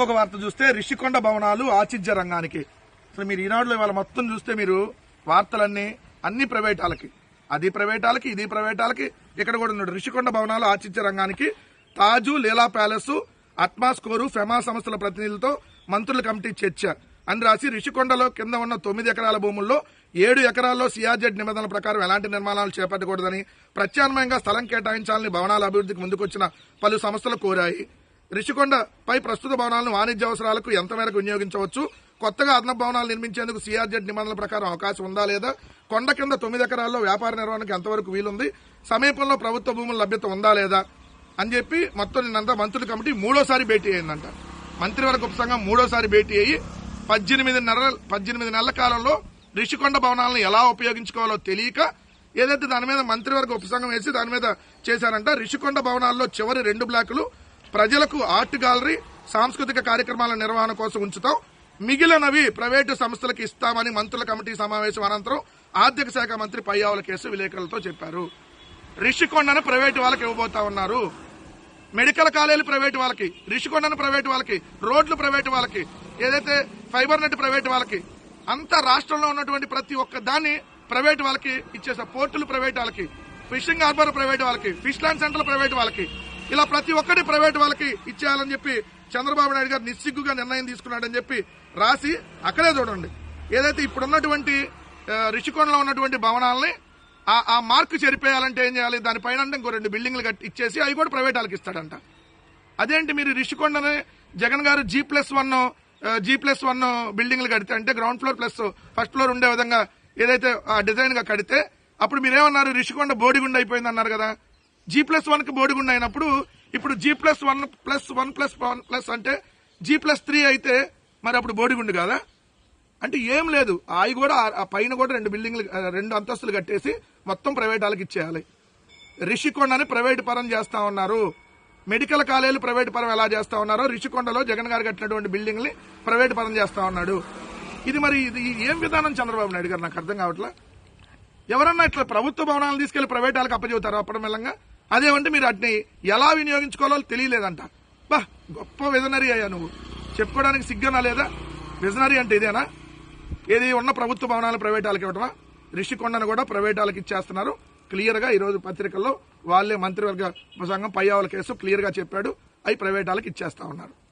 ఇంకొక వార్త చూస్తే రిషికొండ భవనాలు ఆతిథ్య రంగానికి. అసలు మీరు ఈనాడులో ఇవాళ మొత్తం చూస్తే మీరు వార్తలన్నీ అన్ని ప్రైవేటాలకి. అది ప్రైవేటాలకి ఇది ప్రైవేటాలకి. ఇక్కడ కూడా ఉన్నాడు. రిషికొండ భవనాలు ఆతిథ్య రంగానికి. తాజు లీలా ప్యాలెస్ అట్మాస్కోరు ఫెమా సంస్థల ప్రతినిధులతో మంత్రుల కమిటీ చర్చ. అని రాసి రిషికొండలో కింద ఉన్న తొమ్మిది ఎకరాల భూముల్లో ఏడు ఎకరాల్లో సిఆర్జెడ్ నిబంధనల ప్రకారం ఎలాంటి నిర్మాణాలు చేపట్టకూడదని ప్రత్యామ్నాయంగా స్థలం కేటాయించాలని భవనాల అభివృద్ధికి ముందుకొచ్చిన పలు సంస్థలు కోరాయి. రిషికొండ పై ప్రస్తుత భవనాలను వాణిజ్య అవసరాలకు ఎంత మేరకు వినియోగించవచ్చు? కొత్తగా అదనపు భవనాలు నిర్మించేందుకు సిఆర్జెడ్ నిబంధనల ప్రకారం అవకాశం ఉందా లేదా? కొండ కింద తొమ్మిది ఎకరాల్లో వ్యాపార నిర్వహణకు ఎంతవరకు వీలుంది? సమీపంలో ప్రభుత్వ భూముల లభ్యత ఉందా లేదా? అని చెప్పి మొత్తం నిన్నంతా మంత్రుల కమిటీ మూడోసారి భేటీ అయిందంట. మంత్రివర్గ ఉపసంఘం మూడోసారి భేటీ అయ్యి పద్దెనిమిది నెలల పద్దెనిమిది నెలల కాలంలో రిషికొండ భవనాలను ఎలా ఉపయోగించుకోవాలో తెలియక ఏదైతే దాని మీద మంత్రివర్గ ఉపసంఘం వేసి దాని మీద చేశారంట రిషికొండ భవనాల్లో చివరి రెండు బ్లాకులు ప్రజలకు ఆర్ట్ గ్యాలరీ సాంస్కృతిక కార్యక్రమాల నిర్వహణ కోసం ఉంచుతాం. మిగిలినవి ప్రైవేటు సంస్థలకు ఇస్తామని మంత్రుల కమిటీ సమావేశం అనంతరం ఆర్థిక శాఖ మంత్రి పయ్యావుల కేసు విలేకరులతో చెప్పారు. రిషికొండను ప్రైవేటు వాళ్ళకి ఇవ్వబోతా ఉన్నారు. మెడికల్ కాలేజీలు ప్రైవేట్ వాళ్ళకి రిషికొండను ప్రైవేట్ వాళ్ళకి రోడ్లు ప్రైవేట్ వాళ్ళకి ఏదైతే ఫైబర్ నెట్ ప్రైవేట్ వాళ్ళకి అంతా రాష్ట్రంలో ఉన్నటువంటి ప్రతి ఒక్క దాన్ని ప్రైవేట్ వాళ్ళకి ఇచ్చేసా పోర్టులు ప్రైవేట్ వాళ్ళకి ఫిషింగ్ హార్బర్ ప్రైవేట్ వాళ్ళకి ఫిష్ ల్యాండ్ సెంటర్ ప్రైవేట్ వాళ్ళకి ఇలా ప్రతి ఒక్కటి ప్రైవేట్ వాళ్ళకి ఇచ్చేయాలని చెప్పి చంద్రబాబు నాయుడు గారు నిస్సిగ్గుగా నిర్ణయం తీసుకున్నాడని చెప్పి రాసి అక్కడే చూడండి. ఏదైతే ఇప్పుడున్నటువంటి రిషికొండలో ఉన్నటువంటి భవనాలని ఆ- ఆ మార్క్ చెరిపేయాలంటే ఏం చేయాలి? దానిపైన అంటే ఇంకో రెండు బిల్డింగ్లు కట్టి ఇచ్చేసి అవి కూడా ప్రైవేట్ వాళ్ళకి ఇస్తాడంట. అదేంటి మీరు రిషికొండని జగన్ గారు G plus one G plus one బిల్డింగ్లు కడితే అంటే ground floor plus first floor ఉండే విధంగా ఏదైతే ఆ డిజైన్గా కడితే అప్పుడు మీరేమన్నారు? రిషికొండ బోడిగుండ అయిపోయింది అన్నారు కదా. జీ ప్లస్ వన్కి బోడిగుండ అయినప్పుడు ఇప్పుడు G plus one plus one plus one plus అంటే జీ ప్లస్ త్రీ అయితే మరి అప్పుడు బోడిగుండు కాదా? అంటే ఏం లేదు. అవి కూడా ఆ- పైన కూడా రెండు బిల్డింగ్లు రెండు అంతస్తులు కట్టేసి మొత్తం ప్రైవేట్ వాళ్ళకి ఇచ్చేయాలి. రిషికొండని ప్రైవేట్ పరం చేస్తా ఉన్నారు. మెడికల్ కాలేజీలు ప్రైవేట్ పరం ఎలా చేస్తా ఉన్నారో రిషికొండలో జగన్ గారు కట్టినటువంటి బిల్డింగ్ని ప్రైవేట్ పరం చేస్తా ఉన్నాడు. ఇది మరి ఇది ఏం విధానం చంద్రబాబు నాయుడు గారు? నాకు అర్థం కావట్లా? ఎవరన్నా ఇట్లా ప్రభుత్వ భవనాలు తీసుకెళ్ళి ప్రైవేట్ వాళ్ళకి అప్పచెబుతారు? అప్పటి మెల్లంగా అదేమంటే మీరు వాటిని ఎలా వినియోగించుకోవాలో తెలియలేదంట. బా గొప్ప విజనరీ అయ్యా నువ్వు. చెప్పుకోవడానికి సిగ్గనా లేదా? విజనరీ అంటే ఇదేనా? ఏది ఉన్న ప్రభుత్వ భవనాలు ప్రైవేట్ వాళ్ళకి ఇవ్వటమా రిషికొండను కూడా ప్రైవేట్ వాళ్ళకి ఇచ్చేస్తున్నారు. క్లియర్గా ఈరోజు పత్రికల్లో వాళ్ళే మంత్రివర్గ సంఘం పయ్యావుల కేసు క్లియర్గా చెప్పాడు. అవి ప్రైవేట్ వాళ్ళకి ఇచ్చేస్తా ఉన్నారు.